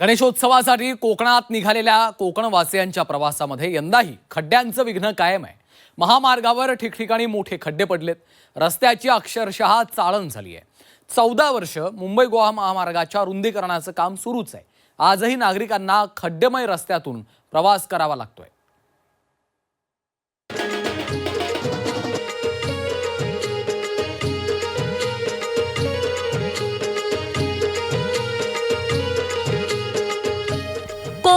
गणेशोत्सवासाठी कोकणात निघालेल्या कोकणवासियांच्या प्रवासामध्ये यंदाही खड्ड्यांचं विघ्न कायम आहे. महामार्गावर ठिकठिकाणी मोठे खड्डे पडलेत. रस्त्याची अक्षरशः चाळण झाली आहे. चौदा वर्ष मुंबई गोवा महामार्गाच्या रुंदीकरणाचं काम सुरूच आहे. आजही नागरिकांना खड्डेमय रस्त्यातून प्रवास करावा लागतोय.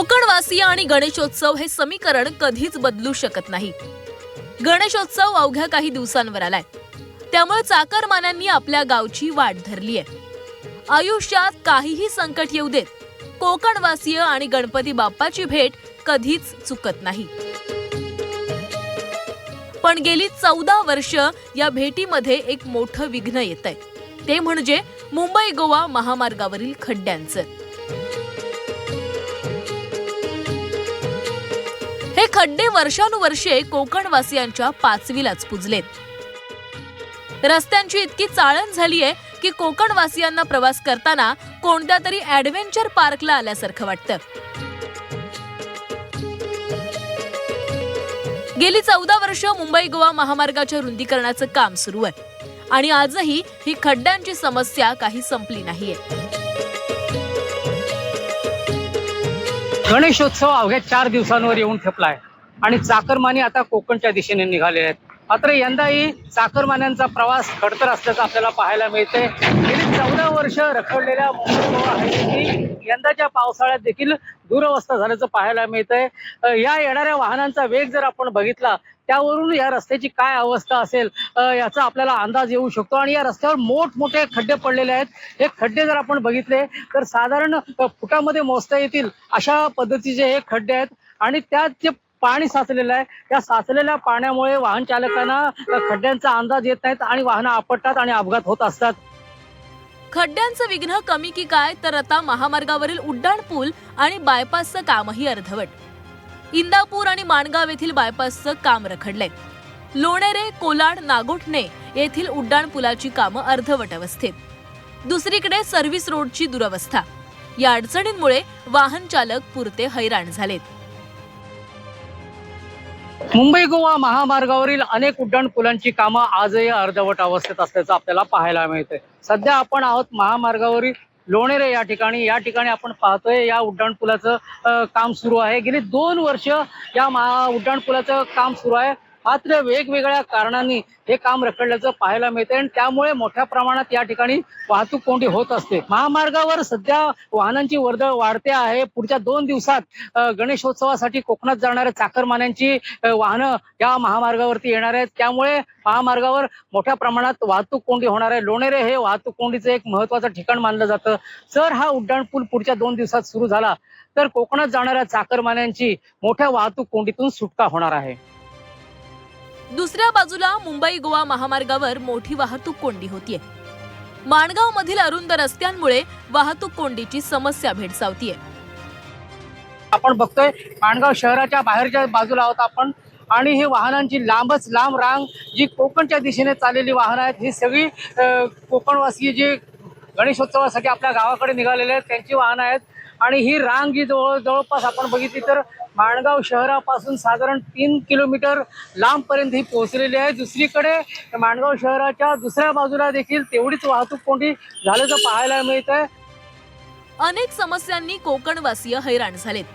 कोकणवासीय आणि गणेशोत्सव हे समीकरण कधीच बदलू शकत नाही. गणेशोत्सव अवघ्या काही दिवसांवर आलाय. त्यामुळे चाकरमान्यांनी आपल्या गावची वाट धरली आहे आयुष्यात काहीही संकट येऊ देत कोकणवासीय आणि गणपती बाप्पाची भेट कधीच चुकत नाही. पण गेली चौदा वर्ष या भेटीमध्ये एक मोठं विघ्न येत आहे ते म्हणजे मुंबई गोवा महामार्गावरील खड्ड्यांचं. खड्डे वर्षानुवर्षे कोकणवासियांच्या पाचवीलाच पुजलेत. रस्त्यांची इतकी चाळण झालीय की कोकणवासियांना प्रवास करताना कोणत्या तरी ऍडव्हेंचर पार्कला आल्यासारखं वाटतं. गेली चौदा वर्ष मुंबई गोवा महामार्गाच्या रुंदीकरणाचं काम सुरू आहे. आणि आजही ही खड्ड्यांची समस्या काही संपली नाहीये. गणेशोत्सव अवघ्या चार दिवसांवर येऊन ठेपलाय. आणि चाकरमानी आता कोकणच्या दिशेने निघाले आहेत. मात्र यंदाही चाकरमान्यांचा प्रवास खडतर असल्याचं आपल्याला पाहायला मिळते गेली चौदा वर्ष रखडलेल्या मुंबई गोवा हायवेची यंदाच्या पावसाळ्यात देखील दुरवस्था झाल्याचं पाहायला मिळतंय. आहे या येणाऱ्या वाहनांचा वेग जर आपण बघितला त्यावरून या रस्त्याची काय अवस्था असेल याचा आपल्याला अंदाज येऊ शकतो. आणि या रस्त्यावर मोठमोठे खड्डे पडलेले आहेत. हे खड्डे जर आपण बघितले तर साधारण फुटामध्ये मोजता येतील अशा पद्धतीचे हे खड्डे आहेत. आणि त्यात जे पाणी साचलेलं आहे त्या साचलेल्या पाण्यामुळे वाहन चालकांना खड्ड्यांचा अंदाज येत नाहीत आणि वाहनं आपटतात आणि अपघात होत असतात. खड्ड्यांचं विघ्न कमी की काय तर आता महामार्गावरील उड्डाण पूल आणि बायपासचं कामही अर्धवट. इंदापूर आणि माणगाव येथील बायपासचं काम रखडलंय. लोणेरे कोलाड नागोठणे येथील उड्डाण पुलाची कामं अर्धवट अवस्थेत. दुसरीकडे सर्व्हिस रोडची दुरवस्था. या अडचणींमुळे वाहन चालक पुरते हैराण झालेत. मुंबई गोवा महामार्गावरील अनेक उड्डाण पुलांची कामं आजही अर्धवट अवस्थेत असल्याचं आपल्याला पाहायला मिळतंय. सध्या आपण आहोत महामार्गावरील लोणेरे या ठिकाणी. या ठिकाणी आपण पाहतोय या उड्डाण पुलाचं काम सुरू आहे. गेली दोन वर्ष या महा उड्डाण पुलाचं काम सुरू आहे. मात्र वेगवेगळ्या कारणांनी हे काम रखडल्याचं पाहायला मिळते आणि त्यामुळे मोठ्या प्रमाणात या ठिकाणी वाहतूक कोंडी होत असते. महामार्गावर सध्या वाहनांची वर्दळ वाढते आहे. पुढच्या दोन दिवसात गणेशोत्सवासाठी कोकणात जाणाऱ्या चाकरमान्यांची वाहनं या महामार्गावरती येणार आहेत. त्यामुळे महामार्गावर मोठ्या प्रमाणात वाहतूक कोंडी होणार आहे. लोणेरे हे वाहतूक कोंडीचं एक महत्वाचं ठिकाण मानलं जातं. जर हा उड्डाण पूल पुढच्या दोन दिवसात सुरू झाला तर कोकणात जाणाऱ्या चाकरमान्यांची मोठ्या वाहतूक कोंडीतून सुटका होणार आहे. दुसऱ्या बाजूला मुंबई गोवा महामार्गावर मोठी वाहतूक कोंडी होतीये. माणगाव मधील अरुंद रस्त्यांमुळे वाहतूक कोंडीची समस्या भेडसावतीये. आपण बघतोय माणगाव शहराच्या बाहेरच्या बाजूला आहोत आपण. आणि हे वाहनांची लांबच लांब रांग जी कोकणच्या दिशेने चाललेली वाहनं आहेत ही सगळी कोकणवासी जी गणेशोत्सवासाठी आपल्या गावाकडे निघालेले आहेत त्यांची वाहनं आहेत. आणि ही रांग जी जवळ जवळपास आपण बघितली तर माणगाव शहरापासून साधारण तीन किलोमीटर लांबपर्यंत ही पोहोचलेली आहे. दुसरीकडे माणगाव शहराच्या दुसऱ्या बाजूला देखील तेवढीच वाहतूक कोंडी झाल्याचं पाहायला मिळत आहे अनेक समस्यांनी कोकणवासीय हैराण झालेत.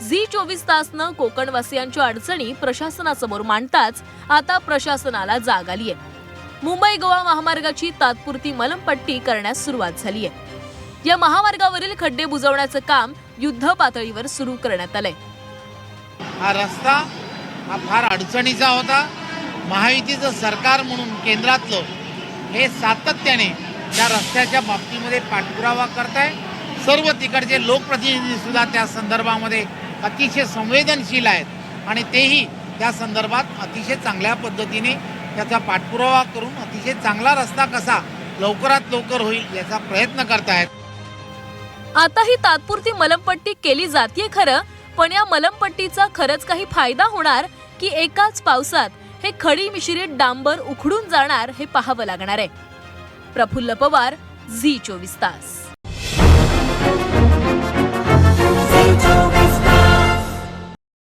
झी चोवीस तासनं कोकणवासियांच्या अडचणी प्रशासनासमोर मांडताच आता प्रशासनाला जाग आली आहे मुंबई गोवा महामार्गाची तात्पुरती मलमपट्टी करण्यास सुरुवात झाली आहे या महामार्गावरील खड्डे बुजवण्याचं काम युद्ध पातळीवर सुरू करण्यात आलंय. हा रस्ता हा फार अडचणीचा होता. महायुतीचं सरकार म्हणून केंद्रातलं हे सातत्याने त्या रस्त्याच्या बाबतीमध्ये पाठपुरावा करत आहे सर्व तिकडचे लोकप्रतिनिधीसुद्धा त्या संदर्भामध्ये अतिशय संवेदनशील आहेत आणि तेही त्या संदर्भात अतिशय चांगल्या पद्धतीने त्याचा पाठपुरावा करून अतिशय चांगला रस्ता कसा लवकरात लवकर होईल याचा प्रयत्न करतायत. आता ही तात्पुरती मलमपट्टी केली जाते खरं पण या मलमपट्टीचा खरंच काही फायदा होणार की एकाच पावसात हे खडी मिश्रित डांबर उखडून जाणार हे पाहावं लागणार आहे. प्रफुल्ल पवार झी चोवीस तास.